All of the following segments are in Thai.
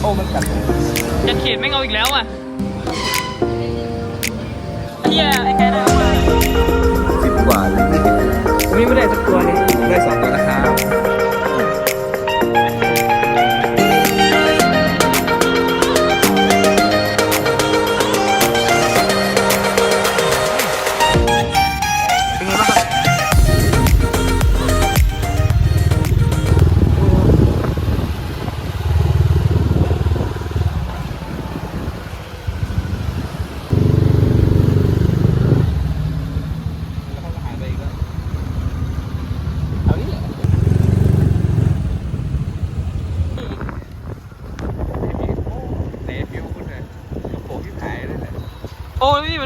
โอ้มันกัดจะเขียนไม่เอาอีกแล้วอะเฮียไอ้แกได้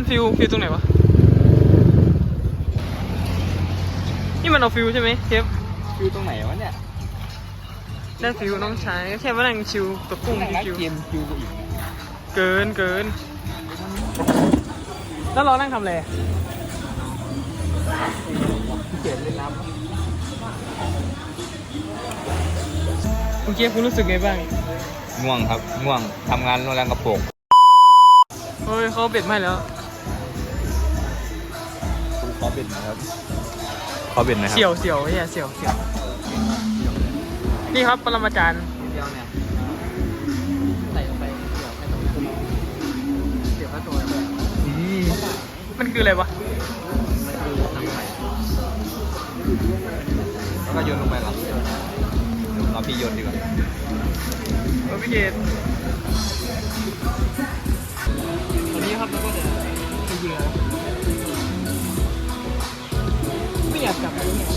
มันฟิวฟิวตรงไหนวะ นี่มันเอาฟิวใช่ไหมเชฟฟิวตรงไหนวะเนี่ยได้ฟิวน้องชายก็แค่ว่านั่งชิวกับกุ้งนั่งรักชิวเกมฟิวอีกๆเกินเกิน แล้วเรานั่งทำอะไรพี่เกียรเล่นน้เมื่อกี้คุณรู้สึกไงบ้างำง่วงครับ ง่วงทำงานโรงแรมกระโปงเฮ้ยเขาเบ็ดมาให้แล้วข อเบ็ดนะครับขอเบ็ดนะครับเสี่ยวเสี่ยวเฮียเสี่ยวเสี่ยวนี่ครับปรมาจารย์เดียวเนี่ยใส่ลงไปเสี่ยวให้ตรงนั้นเสี่ยวให้ตัวนั้นอืมมันคืออะไรวะแล้วก็โยนลงไปหรอเราพี่โยนดีกว่าเออพี่เกดตอนนี้ครับเราก็จะไปเหยื่อ ไม่อยากจับเลยเนี่ย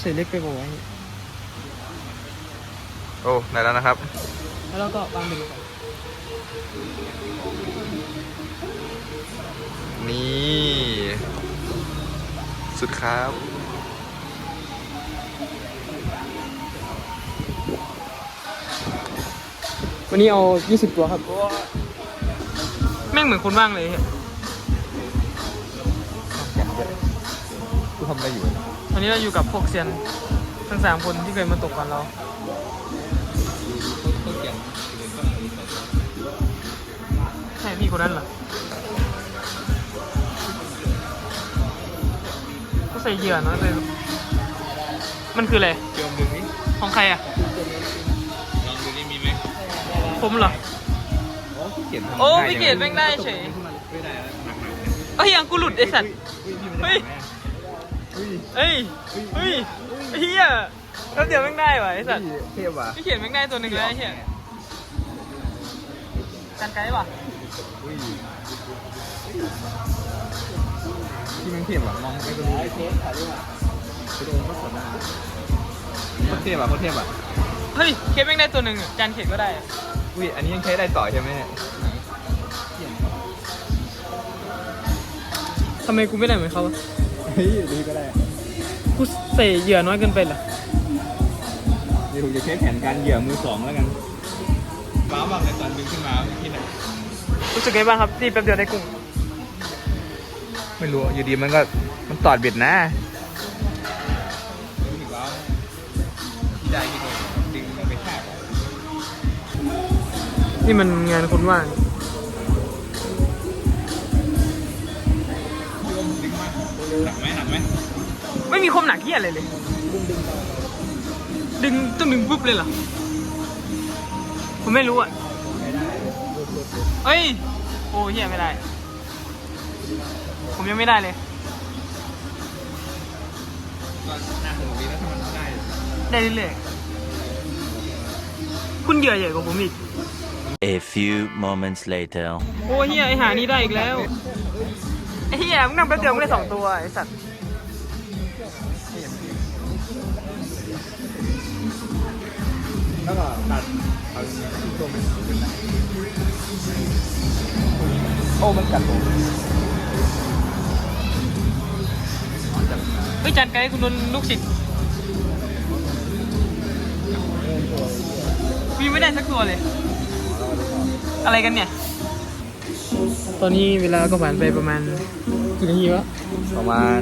ใส่เล็กไปกว่าไว้โอ้ได้แล้วนะครับ แล้วเราก็วางเบ็ดลงไปนี่ สุดครับ วันนี้เอา 20 ตัวครับ แม่งเหมือนคนว่างเลยเหี้ย ทำอะไรอยู่ วันนี้เราอยู่กับพวกเซียนทั้งสามคนที่เคยมาตกก่อนเราต้นเกียงใช่พี่คนนั้นเหรอก็ใส่เหยื่อน้อยไปมันคืออะไรเกียงดึงนี่ของใครอะ ลองดูนี่มีไหมผมเหรอ โอ้พี่เกียรทำโอ้ง่ายพี่เกดจังแม่งได้เฉย ไม่ได้แล้วหนักหนักเอ้ยยังกูหลุดไอสัตว์ เฮ้ยเฮ้ย เฮ้ยเฮ้ยเฮียแล้วเดี๋ยวแม่งได้วะไอสัตว์เทียบว่ะพี่เขียนแม่งได้ตัวหนึ่งแล้วไอ้เฮียกันไกด์ป่ะอุ้ยที่มันเทียบว่ะมองไปก็รู้ไอ้เทปถ่ายด้วยไปโดนก็สดนะโคตรเทียบอะโคตรเทียบอะเฮ้ยเคสแม่งได้ตัวหนึ่งจานเขียนก็ได้อุ้ยอันนี้ยังใช้ได้ต่อใช่ไหมเนี่ยทำไมกูไม่ได้เหมือนเขาวะ ยดีก็ได้กูใส่เหยื่อน้อยเกินไปเหรอเดี๋ยวผมจะใช้แผนการเหยื่อมือสองแล้วกันว้าวแบบในตอนดึงขึ้นมาที่ไหนรู้สึกไงบ้างครับที่แป๊บเดียวได้กุ้งไม่รู้อยู่ดีมันก็มันตอดเบ็ดนะว้าวที่ได้ที่โดนดึงมันไปแทกนี่มันงานคนว่างดึง หนักไหมหนักไหมไม่มีคมหนักที่อะไรเลย ดึงต้องดึงปุ๊บเลยเหรอ ผมไม่รู้อะเฮ้ย โอ้เฮียไม่ได้ ผมยังไม่ได้เลย ก็น่าสนุกดีนะถ้ามันได้ได้เรื่อยๆคุณเหยื่อใหญ่กว่าผมอีก A few moments later. โอ้เฮียไอหานี่ได้อีกแล้ว ไอเฮียมึงนั่งแป๊บเดียวมึงได้สองตัวไอสัตว์แล้วก็ตัดเอาตัวมันโอ้มันกัดผมเฮ้ยจันไกด์คุณโดนลูกศิษย์กูยังไม่ได้สักตัวเลย อะไรกันเนี่ย ตอนนี้เวลาก็ผ่านไปประมาณกี่นาทีวะประมาณ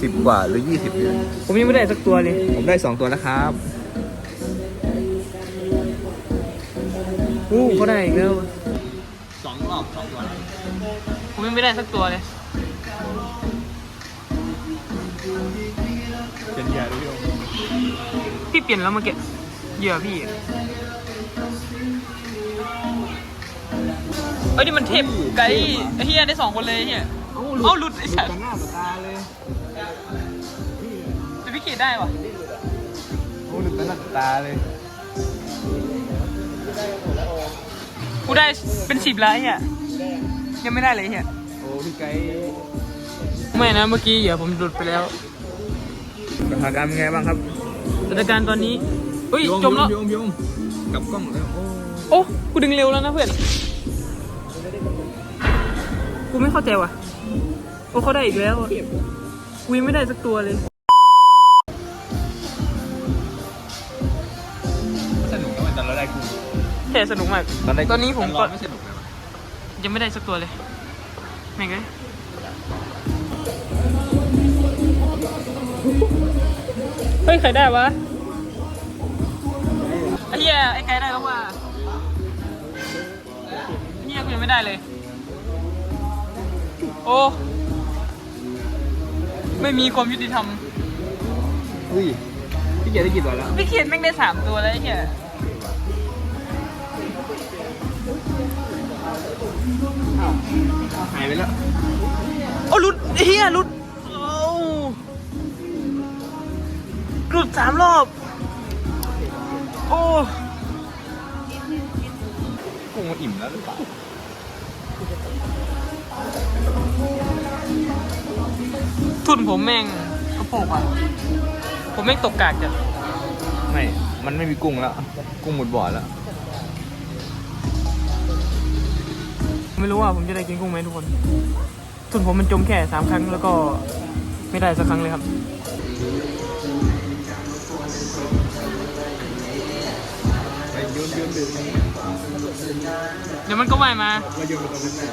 สิบกว่าหรือยี่สิบเดือนผมยังไม่ได้สักตัวเลย ผมได้สองตัวแล้วครับอู้เขาได้อีกแล้ว สองรอบสองตัวผมยังไม่ได้สักตัวเลยเป็นเหยื่อด้วยพี่โอมพี่เปลี่ยนแล้วเมื่อกี้เหยื่อพี่ เอ้ยนี่มันเทพไกด์ไอ้เฮียได้สองคนเลยไอ้เฮียเอ้าหลุดไอ้สัตว์ ต่อหน้าต่อตาเลยแต่พี่เกดได้วะโอ้หลุดต่อหน้าต่อตาเลยกูได้เป็นสิบแล้วไอ้เฮียยังไม่ได้เลยไอ้เฮียโอ้พี่ไกด์ไม่นะเมื่อกี้เหยื่อผมหลุดไปแล้วสถานการณ์เป็นไงบ้างครับสถานการณ์ตอนนี้เฮ้ยจมแล้ว โยมโยมกลับกล้องแล้วโอ้โอ้ กูดึงเร็วแล้วนะเพื่อน กูไม่เข้าใจว่ะ โอ้เขาได้อีกแล้วอะกูยังไม่ได้สักตัวเลย สนุกนะตอนเราได้กุ้งแต่สนุกมาก ตอนได้ตอนนี้ผมตก็อนไม่สนุกเลยยังไม่ได้สักตัวเลยแม่งเลยเฮ้ยใครได้วะไอ้เหี้ยไอ้ไก่ได้แล้วว่ะไอ้เหี้ยกูยังไม่ได้เลย โอ้ ไม่มีความยุติธรรม อุ้ยพี่เกียรติได้กี่ตัวแล้วพี่เขียนแม่งได้สามตัวแล้วไอ้เหี้ยหายไปแล้วโอ้หลุดไอ้เหี้ยหลุดโอ้หลุดสามรอบ โอ้กุ้งมันอิ่มแล้วหรือเปล่า ทุนผมแม่งกระโปกอะ ผมแม่งตกกากจ้ะไม่ มันไม่มีกุ้งแล้ว กุ้งหมดบ่อแล้ว ไม่รู้ว่าผมจะได้กินกุ้งไหมทุกคน ทุนผมมันจมแค่สามครั้งแล้วก็ไม่ได้สักครั้งเลยครับไปโยนโยนดึง เดี๋ยวมันก็ว่ายมามาโยนไปตรงนั้น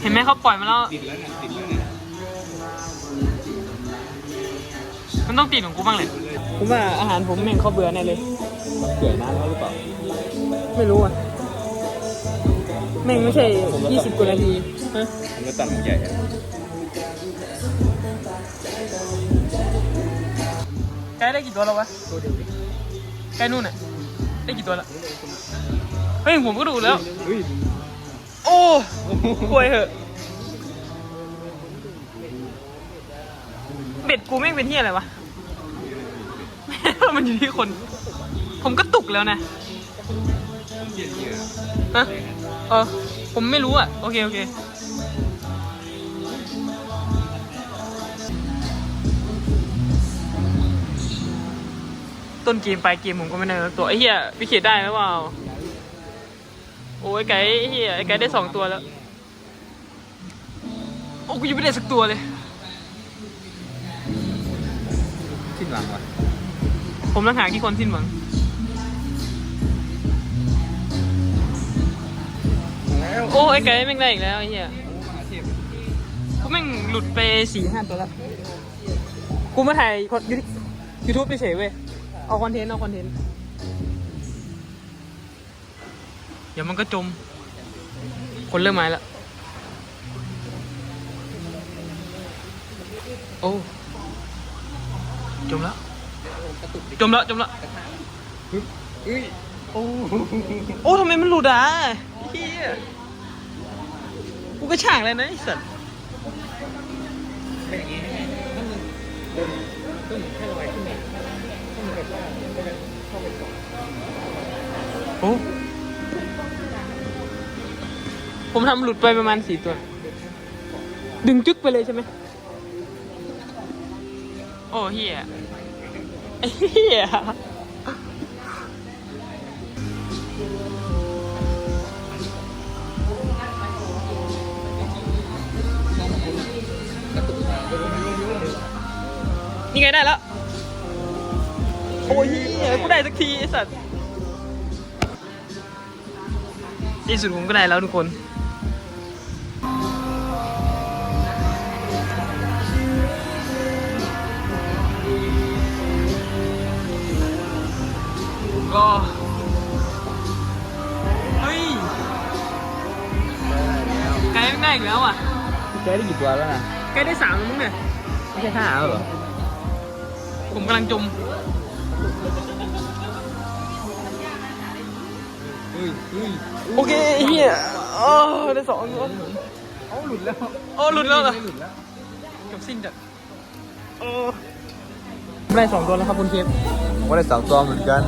เห็นไหมเขาปล่อยมาแล้ว ติดแล้วเนี่ยติดแล้วเนี่ยมันต้องติดของกูบ้างเลยผมว่าอาหารผมแม่งเขาเบื่อแน่เลยเปื่อยนานแล้วหรือเปล่า ไม่รู้อะ แม่งไม่ใช่ยี่สิบกว่านาทีฮะมันก็ตัดมันใหญ่อะไกด์ได้กี่ตัวแล้ววะไกด์นู่นน่ะได้กี่ตัวล้วเฮ้ยผมก็ดูแล้วเฮ้ยโอ้ป่วยเหอะ เบ็ดกูแม่งเป็นที่อะไรวะ มันอยู่ที่คน ผมก็ตุกแล้วนะฮะเออ ผมไม่รู้อะ โอเค โอเค ต้นเกมปลายเกมผมก็ไม่ได้สักตัวไอ้เหี้ยพี่เขียดได้หรือเปล่าโอ้ยไก่ไอ้เหี้ยไอ้ไก่ได้สองตัวแล้วโอ้กูยังไม่ได้สักตัวเลยทิ้งหลังว่ะผมต้องหากี่คนสิ้นหวังแล้วโอ้ไอ้ไก่แม่งได้อีกแล้วไอ้เหี้ยอาชีพกูแม่งหลุดไปสี่ห้าตัวแล้วกูมาถ่ายยูทูบเฉยๆเว้ย เอาคอนเทนต์เอาคอนเทนต์เดี๋ยวมันก็จม คนเริ่มมาแล้วโอ้จมแล้วจมแล้วจมแล้วเอ้ยโอ้โอ้ทำไมมันหลุดอะเฮียกูกระฉากเลยนะไอ้สัตว์ โอ้ผมทำหลุดไปประมาณสี่ตัว ดึงจึ๊กไปเลยใช่ไหม โอ้เฮียเฮียนี่ไงได้แล้ว โอ้ยกูได้สักทีไอสัตว์ที่สุดผมก็ได้แล้วทุกคนก็เฮ้ยไกลง่อีกแล้วอะแกได้กี่ตัวแล้วนะแกได้สามแล้วมั้งเนี่ยไม่ใช่ห้าเหรอผมกำลังจม เฮ้ยเฮ้ยโอเคเฮียโอ้ได้สองตัวเอาหลุดแล้วโอ้หลุดแล้วเหรอไม่หลุดแล้วจบสิ้นจัดโอ้ได้สองตัวแล้วครับคุณเคฟผมก็ได้สองตัวเหมือนกัน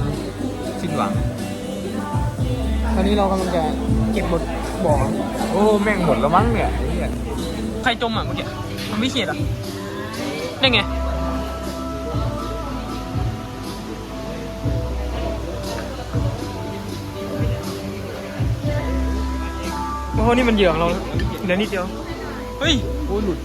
สิ้นหวัง ตอนนี้เรากำลังจะเก็บหมดบ่อโอ้แม่งหมดแล้วมั้งเนี่ยไอ้เหี้ยใครจมอะเมื่อกี้มันไม่เขียดอะได้ไง โอ้นี่มันเหยื่อของเราเหลือนิดเดียว เฮ้ยโอ้หลุด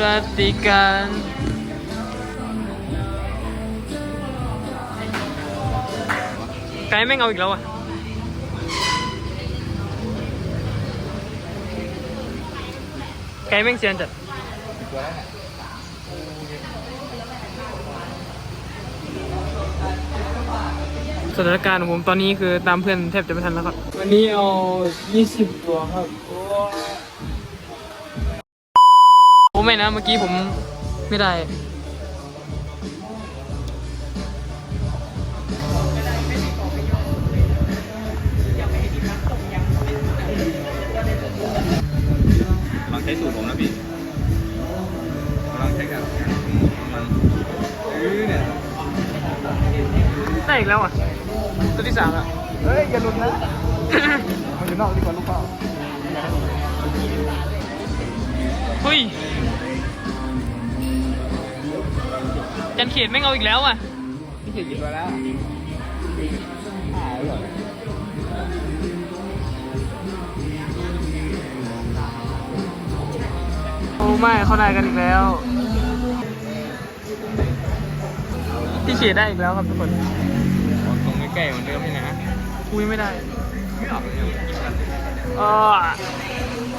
ปฏิการไกด์แม่งเอาอีกแล้วอะ กด์แม่งเซียนจัดกี่ตัวแล้วเนี่ยสถานการณ์ของผมตอนนี้คือตามเพื่อนแทบจะไม่ทันแล้วครับ วันนี้เอา 20 ตัวครับ โอ้ไม่นะ เมื่อกี้ผมไม่ได้ ที่สามอะเฮ้ยอย่าหลุดนะ มันอยู่นอกดีกว่าลูกเป้าเฮ้ย จันเขียนไม่งเอาอีกแล้วอะพี่เขียนกี่ตัวแล้วห้าแล้วเหรอโอ้ไม่เขาได้กันอีกแล้วพี่เขียนได้อีกแล้วครับทุกคน เอาตรงใกล้ๆเหมือนเดิมนี่นะคุยไม่ได้ไม่ออกเลยเออ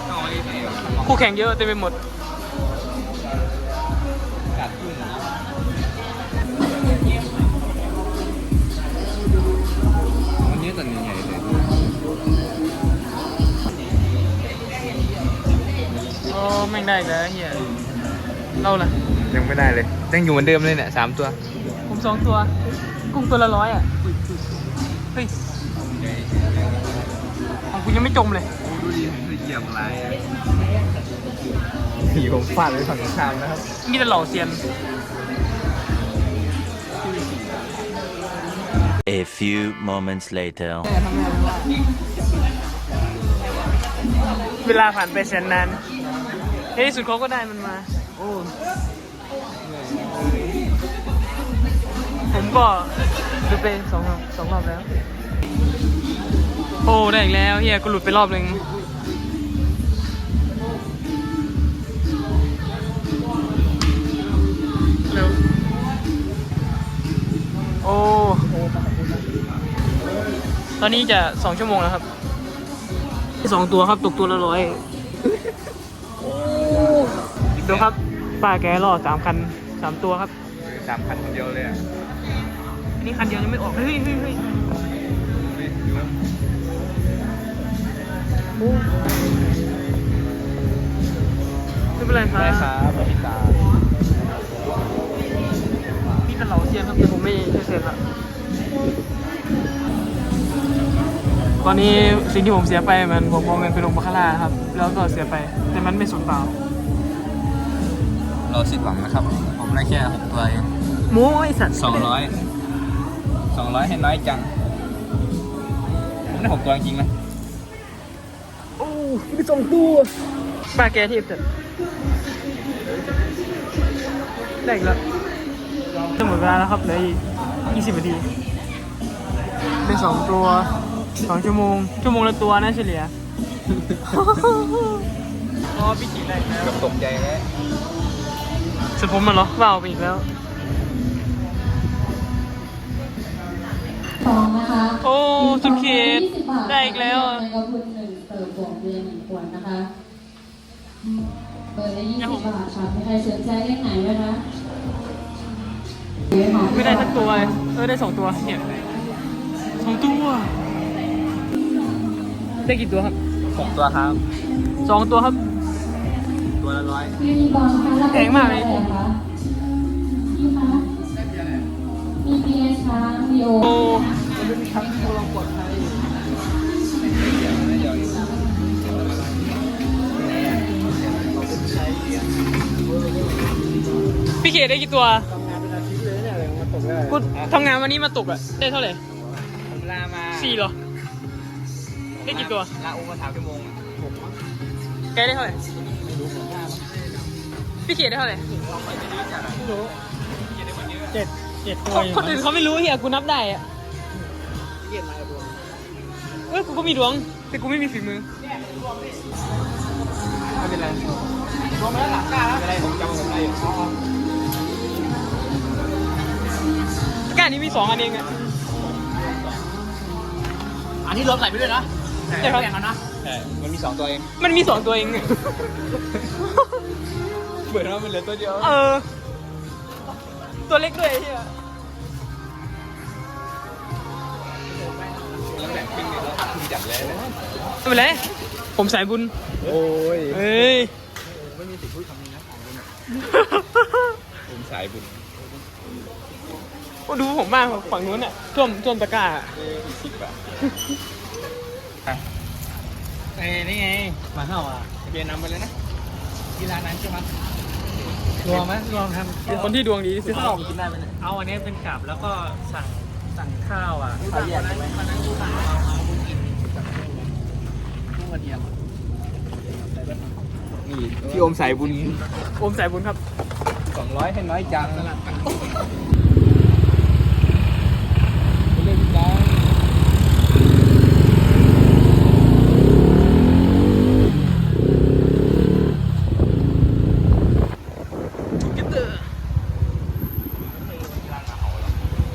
เอาไอ้ที่คู่แข่งเยอะเต็มไปหมดกัดขึ้นนะวันนี้ตันใหญ่ๆเลยโอ้แม่งได้อีกแล้วเฮียเราล่ะ ยังไม่ได้เลยยังอยู่เหมือนเดิมเลยเนี่ยสามตัว ผมสองตัว กุ้งตัวละร้อยอะ เฮ้ยของคุณยังไม่จมเลย ดูดิเหยียบลายผีผมฟาดไปฝั่งตรงข้ามนะครับ มีแต่เหล่าเซียน A few moments later. เวลาผ่านไปแสนนานในที่สุดเขาก็ได้มันมา โอ้ ผมก็ดูไปสองรอบสองรอบแล้ว โอ้ ได้อีกแล้วเฮียก็หลุดไปรอบหนึ่งเร็วโอ้ ตอนนี้จะสองชั่วโมงแล้วครับสองตัวครับตกตัวละร้อยดูครับป้าแกรอสามคันสามตัวครับสามพันคนเดียวเลยอะ นนี้คันเดียวยังไม่ออก เฮ้ยเฮ้ยเฮ้ยไม่เป็นไรครัได้บครับพี่ตาพี่เป็นเหล่าเซียนครับแต่ผมไม่ใช่เซียนละตอนนี้สิ่งที่ผมเสียไปมันผมเอาเงินไปลงบาคาร่าครับ แล้วก็เสียไป แต่มันไม่สูญเปล่า เราสิ้นหวังนะครับ ผมได้แค่หกตัวเองหมูไอสัตว์ สองร้อย สองร้อยให้น้อยจังผมได้หกตัวจริงๆนะโอ้มีสองตัวป้าแกที่เจ็ดได้อีกแล้วจะหมดเวลาแล้วครับเหลืออีกยี่สิบนาทีได้สองตัวสองชั่วโมง ชั่วโมงละตัวนะเฉลี่ยอ๋อพี่จีได้อีกแล้วกับตกใจแล้วสุดผมมันเหรอว่าวไปอีกแล้ว สองนะคะโอ้สุดเขตได้อีกแล้วอะในกระพุนหนึ่งเสิร์ฟบวกเบียร์หนึ่งขวดนะคะ เบอร์ละยี่สิบบาทค่ะมีใครสนใจเลขไหนไหมคะค่ะไม่ได้สักตัวเลยเออได้สองตัวเนี่ยสองตัว ได้กี่ตัวครับสองตัวครับสองตัวครับ ตัวละร้อยยูนิบอลคะรับแพงมากเลย ได้กี่ตัวทำงานเป็นอาทิตย์เลยเนี่ยอะไรมาตกได้กูทำงานวันนี้มาตกอะได้เท่าไหร่ผมลามาสี่เหรอ ได้กี่ตัว ลาอูมาสามชั่วโมงผมแกได้เท่าไหร่ไม่รู้ผมว่าพี่เขตได้เท่าไหร่ไม่รู้เจ็ดเจ็ดตัวคนอื่นเขาไม่รู้เฮียกูนับได้อะเกียรมาตัวเอ้ยกูก็มีดวง แต่กูไม่มีฝีมือไม่เป็นไรรวมแล้วหลังกล้าแล้วไม่เป็นไรผมจำผม อยู่ก้านนี้มีสองอันเองอะ อันนี้รวมใส่ไปด้วยนะใช่ครับ แบ่งกันนะใช่มันมีสองตัวเองมันมีสองตัวเองเปิดมามันเหลือตัวเดียวเออ ตัวเล็กด้วยไอ้เฮียแล้วแบ่งครึ่งเนี่ยแล้วคุณจัดแล้วไม่เป็นไรผมสายบุญ โอ้ยเฮ้ย ไม่มีสิทธิ์พูดคำนี้นะของคุณอะผมสายบุญ ก็ดูผมมากฝั่งนู้นอะท่วมท่วมตะกร้าอะเอออีกสิบอะเอ้ยนี่ไงมาเท่าอะเบียร์นำไปเลยนะกีฬานั้นใช่ไหมรวมไหมรวมทำเป็นคนที่ดวงดีที่สุดข้าวกินได้ไหมเนี่ยเอาอันนี้เป็นกับแล้วก็สั่งสั่งข้าวอะเขาแยกใช่ไหมกุ้งกระเทียมนี่พี่อมสายบุญโอมสายบุญครับสองร้อยให้น้อยจังสลัดกันเล่นจัง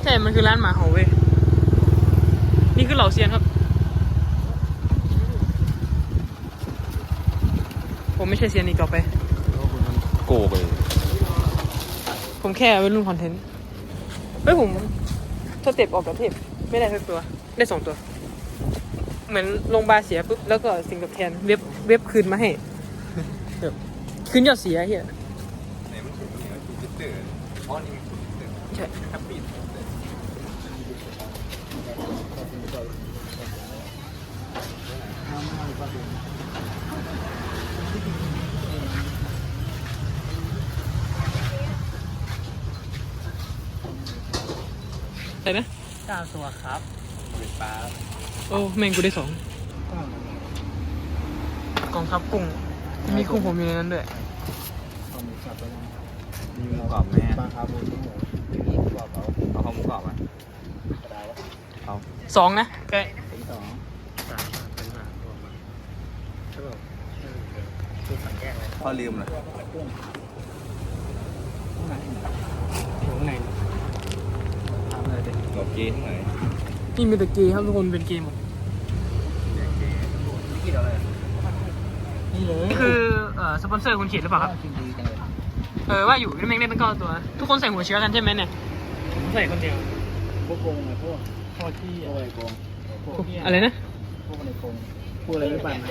ใช่ มันคือร้านหมาเห่าเว้ย นี่คือเหล่าเซียนครับ ผมไม่ใช่เซียนอีกต่อไป โกไปผมแค่เป็นรุ่นคอนเทนต์ เฮ้ยผมสเต็ปออกกับเทพไม่ได้สักตัว ได้สองตัว เหมือนลงบาร์เสียปุ๊บแล้วก็สิ่งตอบแทนเว็บเว็บคืนมาให้แบบคืนยอดเสียเฮียไหนมันถูกเนี่ยถูกจิตเตอร์อ๋อนี่มันถูกจิตเตอร์ใช่ แฮปปี้ ใช่นะเก้าตัวครับเป็นปลาโอ้แม่งกูได้สองกองทัพกุ้ง มีกุ้งผมอยู่ในนั้นด้วยมีหมูกรอบไหมปลาคาร์โบนหมูมีหมูกรอบเอาเอาข้าวหมูกรอบอะเอาสองนะแกสอง สามเป็นหมารวมมาใช่ป่ะ คือสั่งแยกเลยพ่อลืมเลยอยู่ข้างในทำเลยดิหลบเกย์ที่ไหนนี่มีแต่เกย์ครับทุกคนเป็นเกย์หมดกี่เราเลยนี่เลยนี่คือเอ่อสปอนเซอร์คุณเขียนหรือเปล่าครับกินดีจังเลยเออว่าอยู่นี่แม่งได้ตั้งเก้าตัว ทุกคนใส่หัวเชื้อกันใช่ไหมเนี่ยผมใส่คนเดียวพวกโกงไงพวกพอที่พวกอะไรโกงพวกเนี่ยอะไรนะพวกอะไรโกงพวกอะไรไม่ปั่นนะ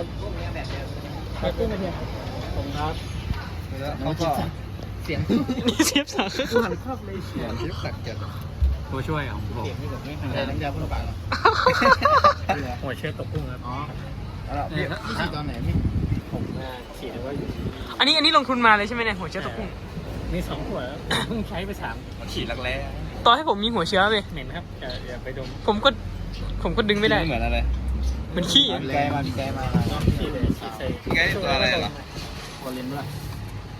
ไปกุ้งกระเทียมผมครับแล้วเขาก็เสียงนี่เชฟสั่งหันครอบเลยเสียงที่สักจัดตัวช่วยของผมเสียงไม่แบบไม่อะไรน้ำยาพ่นปากหัวเชื้อตกกุ้งครับอ๋อแล้วพี่พี่ฉีดตอนไหนพี่ผมฉีดว่าอยู่อันนี้อันนี้ลงทุนมาเลยใช่ไหมเนี่ยหัวเชื้อตะกุ้งมีสองขวดเพิ่งใช้ไปสามฉีดรักแร้ต่อให้ผมมีหัวเชื้อไปเหม็นครับอย่าอย่าไปดมผมก็ผมก็ดึงไม่ได้เหมือนอะไรเห มือนขี้มีแกมามีแกมาน้องฉีดเลยฉีดใส่พี่ไกตัวอะไรเหรอคอลินป่ะ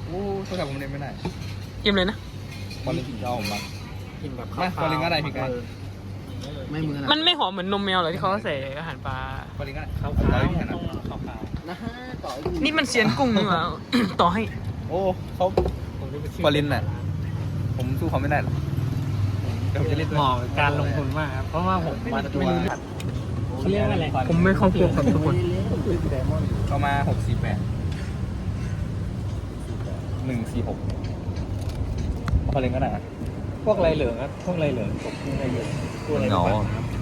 โอ้โทรศัพท์ผมเล่นไม่ได้เยี่ยมเลยนะคอลินเอาผมมากินแบบไม่คอลินก็ได้พี่ไกไม่มือมันไม่หอมเหมือนนมแมวเหรอที่เขาใส่อาหารปลาคอลินก็ได้ขาวร้อยๆพี่ขนาดต้องขาวนะฮะต่อนี่มันเซียนกุ้งนี่หว่าต่อให้ โอ้เขาๆผมรู้เป็นชื่คอลินน่ะผมสู้เขาไม่ได้หรอกเดี๋ยวผมจะเล่นเหมาะกับการลงทุนมากครับเพราะว่าผมมันไม่รู้ เขาเรียกว่าอะไร ผมไม่เข้าพวกกับทุกคนผไดมอนด์เอามาหกสี่แปดหนึ่งสี่หกเอาไปเล่นก็ได้นะพวกไรเหลืองครับพวกไรเหลืองผมพวกไรเหลืองพวกไรเหงา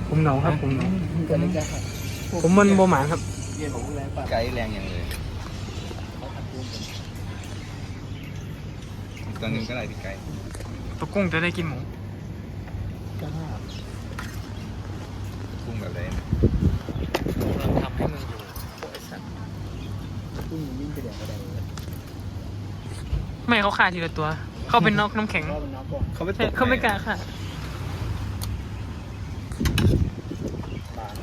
ผมเหงาครับผมเหงาก็เลยจะหักผมมันโบหมานครับเรียนของพวกไรป่ะไกด์แรงอย่างเลยเขาทำปูนกันอีกตัวหนึ่งก็ได้พี่ไกด์ตัวกุ้งจะได้กินหมูก็ห้ากุ้งแบบไรเราทำให้มึงอยู่พวกไอ้สัตว์พวกมึงวิ่งไปแดกกระไดเลย ไม่เขาฆ่าทีละตัว เขาเป็นนอกน้ำแข็งรอบมันน็อกก่อนเขาไม่ตใช่กเขาไม่กล้าฆ่าบาง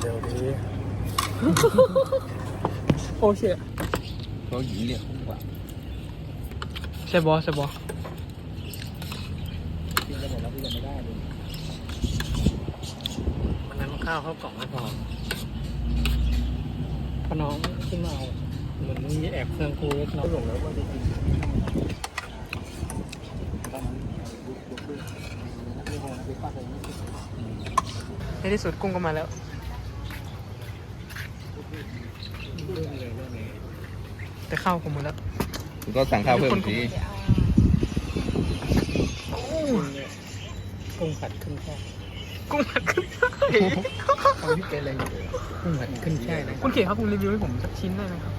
เดี๋ยวดีโอ้เชี่ยเขาหญิงเรียกคุ้มกว่าใช่บอใช่บอกินกันหมดแล้วพี่ยังไม่ได้เลยวันนั้นข้าวเข้ากล่องไม่พอพอน้องขึ้นมาเอาเหมือ นมีแอบเครื่องครูเล็กน้อยหลงแล้วว่าจะกินตอนนั้นลุกลุกลุกไม่พอนะพี่ป้าเลยไม่กินในที่สุดกุ้งก็มาแล้วเรื่องเลยเรื่องเลยแต่ข้าวผมหมดแล้วคุณก็สั่งข้าวเพิ่มสิกุ้งผัดขึ้นช่ายกุ้งผัดขึ้น ทำที่เป็นอะไรอยู่กุ้งผัดขึ้นช่ายนะคุณเขตครับคุณรีวิวให้ผมสักชิ้นได้ไหมครับ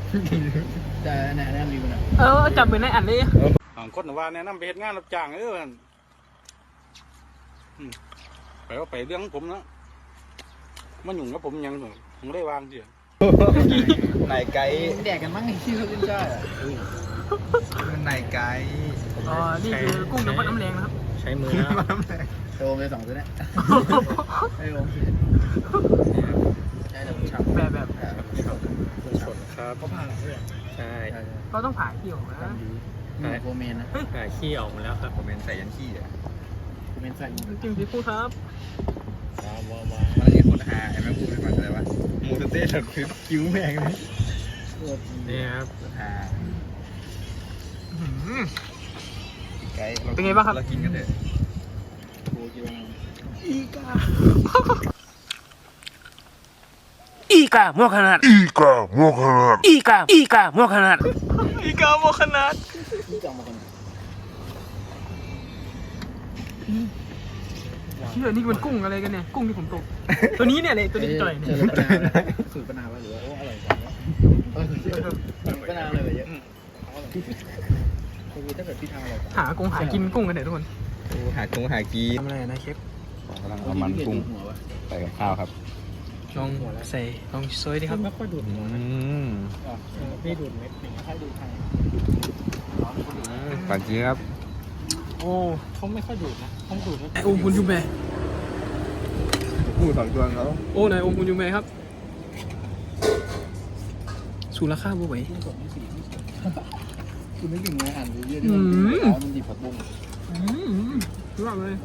แต่แนะนำรีวิวนะเออจับเหมือนในอันเลยบางคนว่าแนะนำไปเฮ็ดงานรับจ้างเอออืมไปว่าไปเรื่องของผมนะมันหยุ่งกับผมหยังหนูผมได้วางเดียนายไกด์แดกกันมั้งไอ้ที่เขาขึ้นช่ายอะมันนายไกด์อ๋อนี่คือกุ้งน้ำมันน้ำแรงนะครับ ใช้มือนะ โดนไปสองตัวเนี่ยไอ้โอมใช่แต่ผมฉับแบบแบบชนครับเขาผ่าหลังด้วยใช่เราต้องผ่าขี้ออกนะใช่โฟเมนนะผ่าขี้ออกมาแล้วครับผมเป็นใส่ยันขี้อะโฟเมนใส่จริงพี่พูดครับว้าวว้าวว้ามันเรียกคนหาไอ้แม่พูดเป็นมันอะไรวะมูเตเต้ถัดคือคิ้วแมงเลยนี่ครับคนหาอื้อหือไกด์เป็นไงบ้างครับเรากินกันเถอะโคจิวา อีกา อีกาโมขนาด อีกาโมขนาด อีกา อีกาโมขนาด อีกาโมขนาด เชื่อนี่เป็นกุ้งอะไรกันเนี่ย กุ้งที่ผมตก ตัวนี้เนี่ยเลยตัวนี้จ่อยเนี่ย สูตรปนาวะหรือว่าอร่อยจังวะเออปนาวเลยเหอเยอะคือถ้าเกิดพี่ทางอร่อยังหากุ้งหากินกุ้งกันเนี่ยทุกคนหากุ้งหากินทำอะไรนะเชฟ กำลังเอามันกุ้งหัววะใส่กับข้าวครับลองใส่ลองซอยดิครับไม่ค่อยดูดหัวอืนะมพี่ดูดเม็ดหนึ่งไม่ค่อยดูดใครฝากจีครับ โอ้เขาไม่ค่อยดูดนะเขาดูดไอโอมคุณยูเมะพูดสองตัวเขาโอ้นายโอมคุณยูเมะครับสูราคาบ่ไหวที่สองที่สี่ที่สองคือไม่ถึงไงอ่านเยอะๆที่มันเป็นมันดีผักบุ้งอืมรู้ว่าเลย